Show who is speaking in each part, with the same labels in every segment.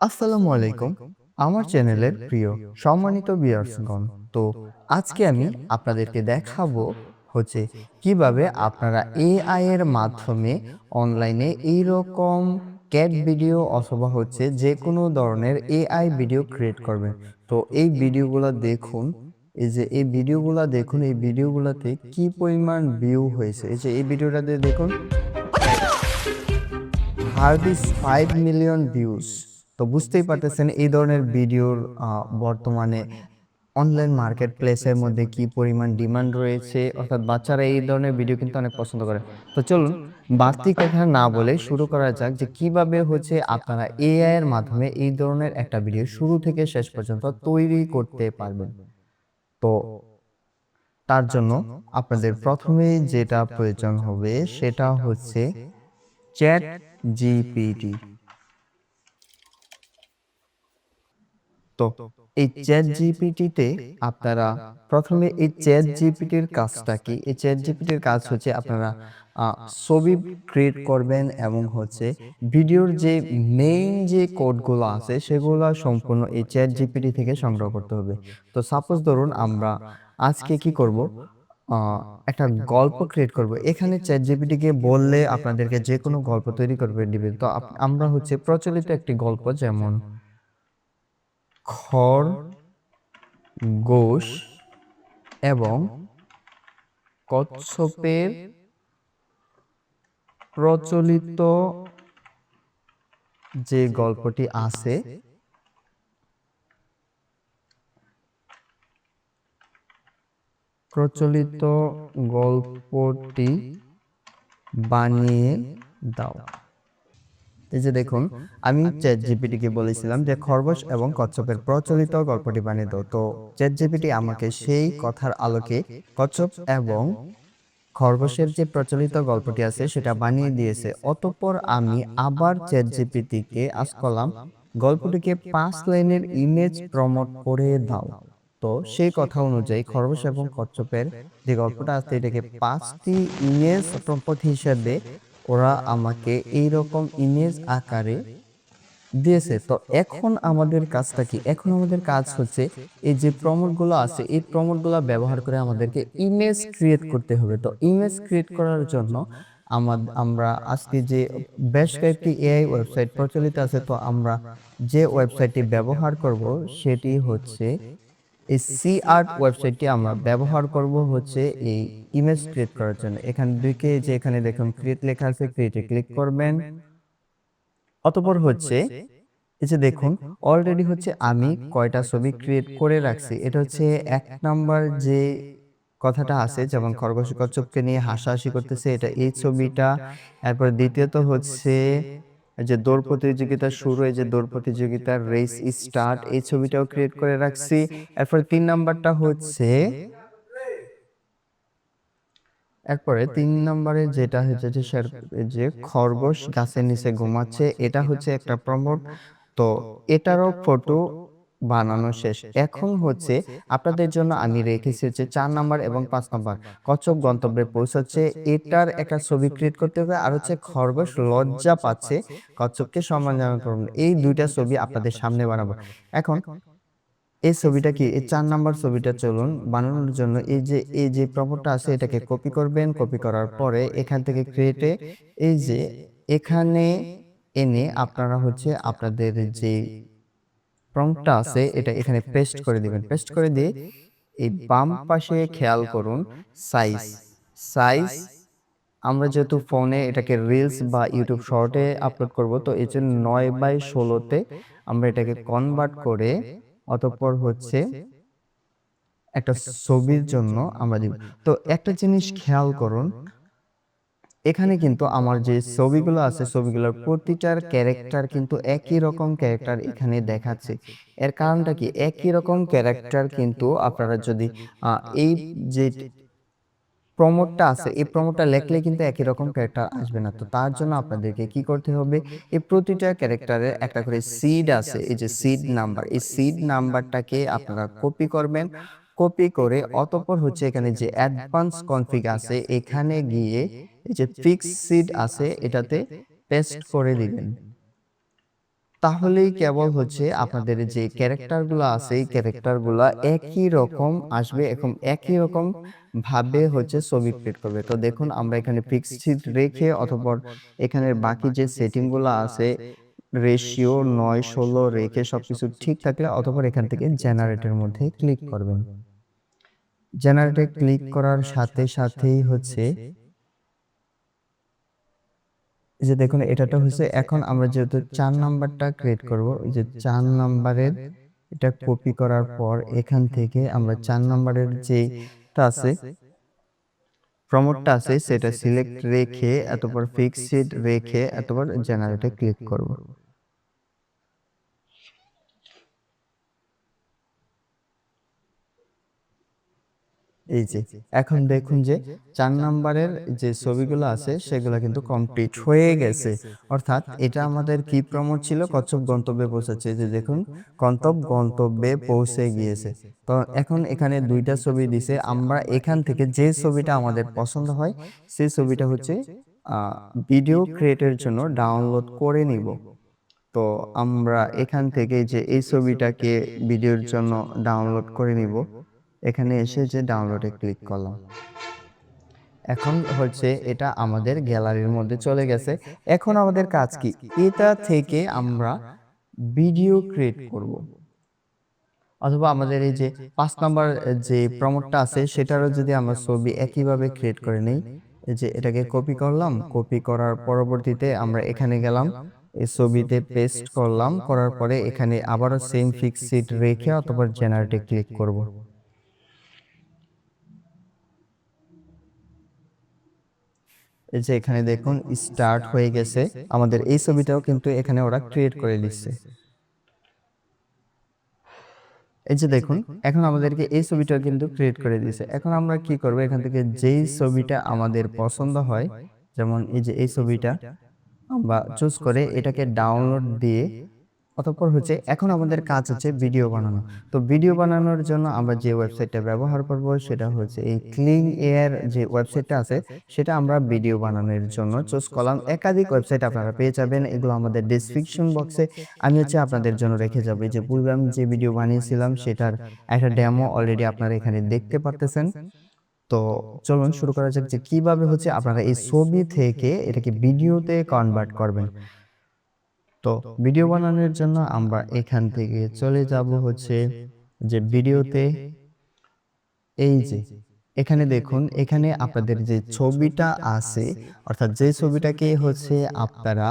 Speaker 1: আসসালামু আলাইকুম। আমার চ্যানেলের প্রিয় সম্মানিত ভিউয়ার্সগণ, তো আজকে আমি আপনাদেরকে দেখাবো হচ্ছে কীভাবে আপনারা এআই এর মাধ্যমে অনলাইনে এই রকম ক্যাট ভিডিও অথবা হচ্ছে যে কোনো ধরনের এআই ভিডিও ক্রিয়েট করবেন। তো এই ভিডিওগুলো দেখুন, এই যে এই ভিডিওগুলো দেখুন, এই ভিডিওগুলোতে কি পরিমাণ ভিউ হয়েছে, এই যে এই ভিডিওটাতে দেখুন, হার্ডিস ফাইভ মিলিয়ন ভিউজ তো বুঝতেই পারতেছেন এই ধরনের ভিডিওর বর্তমানে অনলাইন মার্কেট প্লেসের মধ্যে কি পরিমাণ ডিমান্ড রয়েছে? অর্থাৎ বাচ্চারা এই ধরনের ভিডিও কিন্তু অনেক পছন্দ করে। তো চলুন বাড়তি কথা না বলে শুরু করা যাক যে কীভাবে হচ্ছে আপনারা এআই এর মাধ্যমে এই ধরনের একটা ভিডিও শুরু থেকে শেষ পর্যন্ত তৈরি করতে পারবেন। তো তার জন্য আপনাদের প্রথমে যেটা প্রয়োজন হবে সেটা হচ্ছে চ্যাট জিপিটি তো এই চ্যাট জিপিটিতে আপনারা প্রথমে এই চ্যাট জিপিটির কাজটা কি? এই চ্যাট জিপিটির কাজ হচ্ছে আপনারা ছবি ক্রিয়েট করবেন এবং হচ্ছে ভিডিওর যে মেইন যে কোডগুলো আছে সেগুলো সম্পূর্ণ এই চ্যাট জিপিটি থেকে সংগ্রহ করতে হবে। তো সাপোজ ধরুন আমরা আজকে কি করব? আহ, একটা গল্প ক্রিয়েট করব। এখানে চ্যাট জিপিটিকে বললে আপনাদেরকে যে কোনো গল্প তৈরি করবে দিবে। তো আমরা হচ্ছে প্রচলিত একটি গল্প যেমন খড় গোশ এবং কচ্ছপের প্রচলিত যে গল্পটি আছে প্রচলিত গল্পটি বানিয়ে দাও। এই যে দেখুন আমি চ্যাট জিপিটিকে বলেছিলাম যে খরগোশ এবং কচ্ছপের প্রচলিত গল্পটি বানিয়ে দাও। তো চ্যাট জিপিটি আমাকে সেই কথার আলোকে কচ্ছপ এবং খরগোশের যে প্রচলিত গল্পটি আছে সেটা বানিয়ে দিয়েছে। অতঃপর আমি আবার চ্যাট জিপিটিকে আজ করলাম গল্পটিকে পাঁচ লাইনের ইমেজ প্রমোট করে দাও। তো সেই কথা অনুযায়ী খরগোশ এবং কচ্ছপের যে গল্পটা আছে এটাকে পাঁচটি ইমেজ প্রমোট হিসেবে ওরা আমাকে এই রকম ইমেজ আকারে দিয়েছে। তো এখন আমাদের কাজটা কি? এখন আমাদের কাজ হচ্ছে এই যে প্রমোটগুলো আছে, এই প্রমোটগুলো ব্যবহার করে আমাদেরকে ইমেজ ক্রিয়েট করতে হবে। তো ইমেজ ক্রিয়েট করার জন্য আমাদ- আমরা আজকে যে বেশ কয়েকটি এআই ওয়েবসাইট প্রচলিত আছে, তো আমরা যে ওয়েবসাইটটি ব্যবহার করব, সেটি হচ্ছে এই সি আর্ট ওয়েবসাইটটি আমরা ব্যবহার করব হচ্ছে এই ইমেজ ক্রিয়েট করার জন্য। এখান দিকে যে এখানে দেখুন ক্রিয়েট লেখা আছে ক্রিয়েটে ক্লিক করবেন। অতঃপর হচ্ছে এই যে দেখুন অলরেডি হচ্ছে আমি কয়টা ছবি ক্রিয়েট করে রাখছি। এটা হচ্ছে এক নাম্বার যে কথাটা আছে, যেমন খরগোশ কচ্ছপকে নিয়ে হাসাহাসি করতেছে, এটা এই ছবিটা। এরপর দ্বিতীয়ত হচ্ছে যে দৌড় প্রতিযোগিতা শুরু, এই যে দৌড় প্রতিযোগিতার রেস স্টার্ট এই ছবিটাও ক্রিয়েট করে রাখছি। এরপর তিন নাম্বারটা হচ্ছে, এরপরে তিন নম্বরে যেটা হচ্ছে যে যে খরগোশ গাছের নিচে ঘুমাচ্ছে, এটা হচ্ছে একটা প্রমোট তো এটারও ফটো বানানো শেষ। এখন হচ্ছে আপনাদের জন্য আমি রেখেছি হচ্ছে চার নাম্বার এবং পাঁচ নাম্বার। কচ্ছপ গন্তব্যে পৌঁছাচ্ছে, এটার একটা ছবি ক্রিয়েট করতে হবে আর হচ্ছে খরগোশ লজ্জা পাচ্ছে কচ্ছপকে সম্মান পারবেন এই দুইটা ছবি আপনাদের সামনে বানাবো। এখন এই ছবিটা কি? এই চার নাম্বার ছবিটা চলুন বানানোর জন্য এই যে এই যে প্রপরটা আছে এটাকে কপি করবেন কপি করার পরে এখান থেকে ক্রিয়েটে এই যে এখানে এনে আপনারা হচ্ছে আপনাদের যে প্রম্পটটা আছে, এটা এখানে পেস্ট করে দিবেন। পেস্ট করে দিয়ে এই বাম পাশে খেয়াল করুন সাইজ সাইজ আমরা যেহেতু ফোনে এটাকে রিলস বা ইউটিউব শর্টে আপলোড করব, তো এই জন্য নয় বাই ষোলোতে আমরা এটাকে কনভার্ট করে অতঃপর হচ্ছে একটা ছবির জন্য আমরা দিব। তো একটা জিনিস খেয়াল করুন এখানে কিন্তু আমার যে ছবিগুলো আছে ছবিগুলোর প্রতিটার ক্যারেক্টার কিন্তু একই রকম ক্যারেক্টার এখানে দেখাচ্ছে। এর কারণটা কি? একই রকম ক্যারেক্টার কিন্তু আপনারা যদি এই যে প্রমোটটা আছে এই প্রমোটটা লেখলে কিন্তু একই রকম ক্যারেক্টার আসবে না। তো তার জন্য আপনাদেরকে কি করতে হবে? এই প্রতিটা ক্যারেক্টারের একটা করে সিড আছে। এই যে সিড নাম্বার এই সিড নাম্বারটাকে আপনারা কপি করবেন? কপি করে অতঃপর হচ্ছে এখানে যে অ্যাডভান্স কনফিগ আছে এখানে গিয়ে এই যে ফিক্স সিড আছে এটাতে পেস্ট করে দিবেন। তাহলেই কেবল হচ্ছে আপনাদের যে ক্যারেক্টারগুলো আছে এই ক্যারেক্টারগুলো একই রকম আসবে এখন একই রকম ভাবে হচ্ছে ছবি ক্রিয়েট করবে। তো দেখুন আমরা এখানে পিক্সিট রেখে অথবা এখানের বাকি যে সেটিংগুলো আছে রেশিও নয় ষোলো রেখে সবকিছু ঠিক থাকলে অথবা এখান থেকে জেনারেটের মধ্যে ক্লিক করবেন। জেনারেটে ক্লিক করার সাথে সাথেই হচ্ছে যে দেখুন এটাটা হচ্ছে এখন আমরা যেহেতু চার নাম্বারটা ক্রিয়েট করব এই যে চার নাম্বারের এটা কপি করার পর এখান থেকে আমরা চার নাম্বারের যেটা আছে প্রমোটটা আছে সেটা সিলেক্ট রেখে এতপর ফিক্সড রেখে এতপর জেনারেটে ক্লিক করব। এই যে এখন দেখুন যে চার নাম্বারের যে ছবিগুলো আছে সেগুলো কিন্তু কমপ্লিট হয়ে গেছে। অর্থাৎ এটা আমাদের কি প্রমোট ছিল? কচ্ছপ গন্তব্যে পৌঁছাচ্ছে যে দেখুন গন্তব্য গন্তব্যে পৌঁছে গিয়েছে। তো এখন এখানে দুইটা ছবি দিছে। আমরা এখান থেকে যে ছবিটা আমাদের পছন্দ হয় সেই ছবিটা হচ্ছে ভিডিও ক্রিয়েটের জন্য ডাউনলোড করে নিব। তো আমরা এখান থেকে যে এই ছবিটাকে ভিডিওর জন্য ডাউনলোড করে নিব। এখানে এসে যে ডাউনলোডে ক্লিক করলাম। এখন হচ্ছে এটা আমাদের গ্যালারির মধ্যে চলে গেছে। এখন আমাদের কাজ কি? এটা থেকে আমরা ভিডিও ক্রিয়েট করব। অথবা আমাদের এই যে পাঁচ নাম্বার যে প্রমোটটা আছে, সেটারও যদি আমরা ছবি একইভাবে ক্রিয়েট করে নেই যে এটাকে কপি করলাম কপি করার পরবর্তীতে আমরা এখানে গেলাম, এই ছবিতে পেস্ট করলাম, করার পরে এখানে আবারও সেম ফিক্স সিট রেখে অথবা জেনারেটে ক্লিক করব। এই যে এখানে দেখুন স্টার্ট হয়ে গেছে। আমাদের এই ছবিটাও কিন্তু এখানে ওরা ক্রিয়েট করে দিচ্ছে এই যে দেখুন, এখন আমাদেরকে এই ছবিটাও কিন্তু ক্রিয়েট করে দিয়েছে। এখন আমরা কি করব? এখান থেকে যেই ছবিটা আমাদের পছন্দ হয়, যেমন এই যে এই ছবিটা, আমরা চুজ করে এটাকে ডাউনলোড দিয়ে অতঃপর হচ্ছে এখন আমাদের কাজ হচ্ছে ভিডিও বানানো। তো ভিডিও বানানোর জন্য আমরা যে ওয়েবসাইটটা ব্যবহার করব সেটা হচ্ছে এই ক্লিন এয়ার যে ওয়েবসাইটটা আছে, সেটা আমরা ভিডিও বানানোর জন্য চুজ করলাম। একাধিক ওয়েবসাইট আপনারা পেয়ে যাবেন, এগুলো আমাদের ডিসক্রিপশন বক্সে আমি হচ্ছে আপনাদের জন্য রেখে যাব যে পূর্বে যে ভিডিও বানিয়েছিলাম, সেটার একটা ডেমো অলরেডি আপনারা এখানে দেখতে পারতেছেন। তো চলুন শুরু করা যাক যে কীভাবে হচ্ছে আপনারা এই ছবি থেকে এটাকে ভিডিওতে কনভার্ট করবেন। তো ভিডিও বানানোর জন্য আমরা এখান থেকে চলে যাব হচ্ছে যে ভিডিওতে। এই যে, এখানে দেখুন, এখানে আপনাদের যে ছবিটা আছে, অর্থাৎ যে ছবিটাকে হচ্ছে আপনারা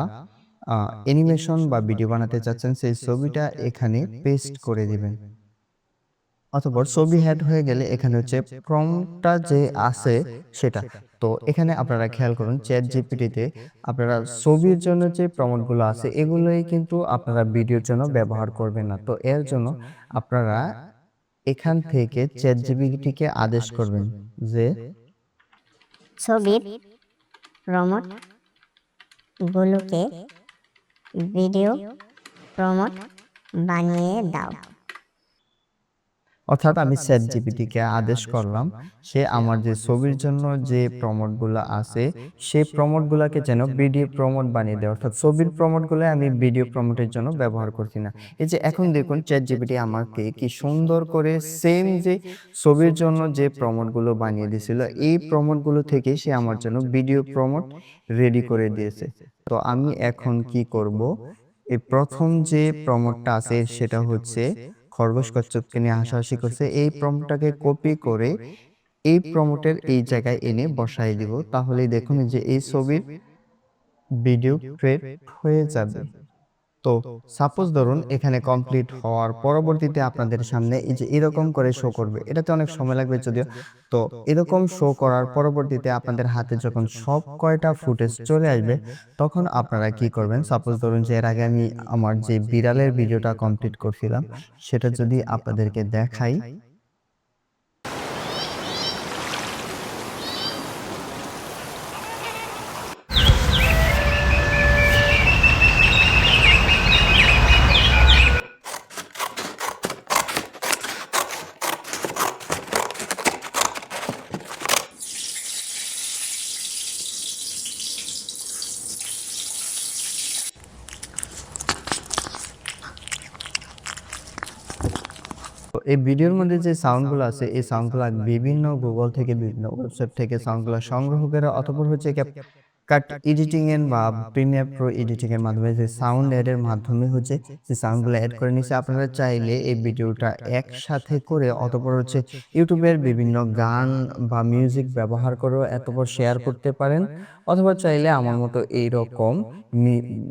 Speaker 1: অ্যানিমেশন বা ভিডিও বানাতে চাচ্ছেন, সেই ছবিটা এখানে পেস্ট করে দিবেন। অথবা ছবি হেড হয়ে গেলে এখানে হচ্ছে প্রমটা যে আছে সেটা। তো এখানে আপনারা খেয়াল করুন চ্যাট জিপিটিতে আপনারা ছবির জন্য যে প্রমোটগুলো আছে, এগুলোই কিন্তু আপনারা ভিডিওর জন্য ব্যবহার করবেন না। তো এর জন্য আপনারা এখান থেকে চ্যাট জিপিটিকে আদেশ করবেন যে
Speaker 2: ছবির প্রমোট গুলোকে ভিডিও প্রমোট বানিয়ে দাও।
Speaker 1: অর্থাৎ আমি চ্যাট জিপিটিকে আদেশ করলাম সে আমার যে ছবির জন্য যে প্রমোটগুলো আছে সেই প্রমোটগুলোকে যেন ভিডিও প্রমোট বানিয়ে দেয় অর্থাৎ ছবির প্রমোটগুলো আমি ভিডিও প্রমোটের জন্য ব্যবহার করছি না। এই যে এখন দেখুন চ্যাট জিপিটি আমাকে কি সুন্দর করে সেম যে ছবির জন্য যে প্রমোটগুলো বানিয়ে দিয়েছিল এই প্রমোটগুলো থেকে সে আমার জন্য ভিডিও প্রমোট রেডি করে দিয়েছে। তো আমি এখন কি করব? এই প্রথম যে প্রমোটটা আছে সেটা হচ্ছে খরগোশ কচ্ছপকে নিয়ে হাসাহাসি করছে। এই প্রমটাকে কপি করে এই প্রমোটের এই জায়গায় এনে বসাই দিব। তাহলেই দেখুন যে এই ছবির ভিডিও ক্রিয়েট হয়ে যাবে। তো সাপোজ ধরুন এখানে কমপ্লিট হওয়ার পরবর্তীতে আপনাদের সামনে এই যে এরকম করে শো করবে, এটাতে অনেক সময় লাগবে যদিও। তো এরকম শো করার পরবর্তীতে আপনাদের হাতে যখন সব কয়টা ফুটেজ চলে আসবে, তখন আপনারা কি করবেন? সাপোজ ধরুন যে এর আগে আমি আমার যে বিড়ালের ভিডিওটা কমপ্লিট করছিলাম, সেটা যদি আপনাদেরকে দেখাই। এই ভিডিওর মধ্যে যে সাউন্ডগুলো আছে এই সাউন্ডগুলো বিভিন্ন গুগল থেকে বিভিন্ন ওয়েবসাইট থেকে সাউন্ডগুলো সংগ্রহ করে অতঃপর হচ্ছে কাট এডিটিং এর বা প্রিমিয়ার প্রো এডিটিং এর মাধ্যমে যে সাউন্ড এড এর মাধ্যমে হচ্ছে যে সাউন্ডগুলো অ্যাড করে নিচ্ছে আপনারা চাইলে এই ভিডিওটা একসাথে করে অতঃপর হচ্ছে ইউটিউবের বিভিন্ন গান বা মিউজিক ব্যবহার করেও এতপর শেয়ার করতে পারেন অথবা চাইলে আমার মতো এইরকম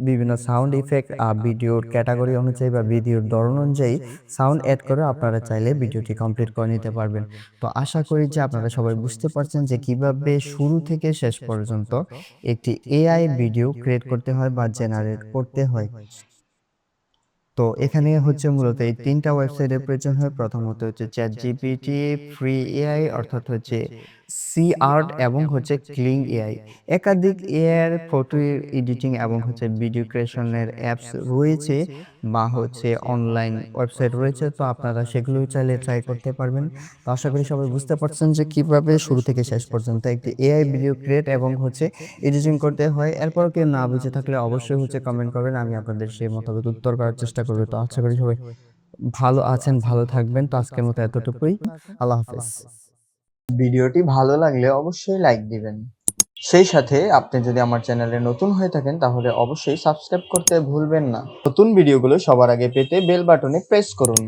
Speaker 1: বিভিন্ন সাউন্ড ইফেক্ট আর ভিডিওর ক্যাটাগরি অনুযায়ী বা ভিডিওর ধরন অনুযায়ী সাউন্ড অ্যাড করে আপনারা চাইলে ভিডিওটি কমপ্লিট করে নিতে পারবেন। তো আশা করি যে আপনারা সবাই বুঝতে পারছেন যে কীভাবে শুরু থেকে শেষ পর্যন্ত একটি এআই ভিডিও ক্রিয়েট করতে হয় বা জেনারেট করতে হয়। তো এখানে হচ্ছে মূলত এই তিনটা ওয়েবসাইটের প্রয়োজন হয়। প্রথমত হচ্ছে চ্যাট জিপিটি ফ্রি এআই অর্থাৎ হচ্ছে সি আর্ট এবং হচ্ছে ক্লিং এআই একাধিক এআইয়ের ফটো এডিটিং এবং হচ্ছে ভিডিও ক্রিয়েশনের অ্যাপস রয়েছে বা হচ্ছে অনলাইন ওয়েবসাইট রয়েছে তো আপনারা সেগুলো চাইলে ট্রাই করতে পারবেন। তো আশা করি সবাই বুঝতে পারছেন যে কীভাবে শুরু থেকে শেষ পর্যন্ত একটি এআই ভিডিও ক্রিয়েট এবং হচ্ছে এডিটিং করতে হয়। এরপর কেউ না বুঝে থাকলে অবশ্যই হচ্ছে কমেন্ট করবেন আমি আপনাদের সেই মোতাবেক উত্তর করার চেষ্টা করব। তো আশা করি সবাই ভালো আছেন ভালো থাকবেন তো আজকের মতো এতটুকুই আল্লাহ হাফেজ ভিডিওটি ভালো লাগলে অবশ্যই লাইক দিবেন। সেই সাথে আপনি যদি আমার চ্যানেলে নতুন হয়ে থাকেন, তাহলে অবশ্যই সাবস্ক্রাইব করতে ভুলবেন না। নতুন ভিডিওগুলো সবার আগে পেতে বেল বাটনে প্রেস করুন।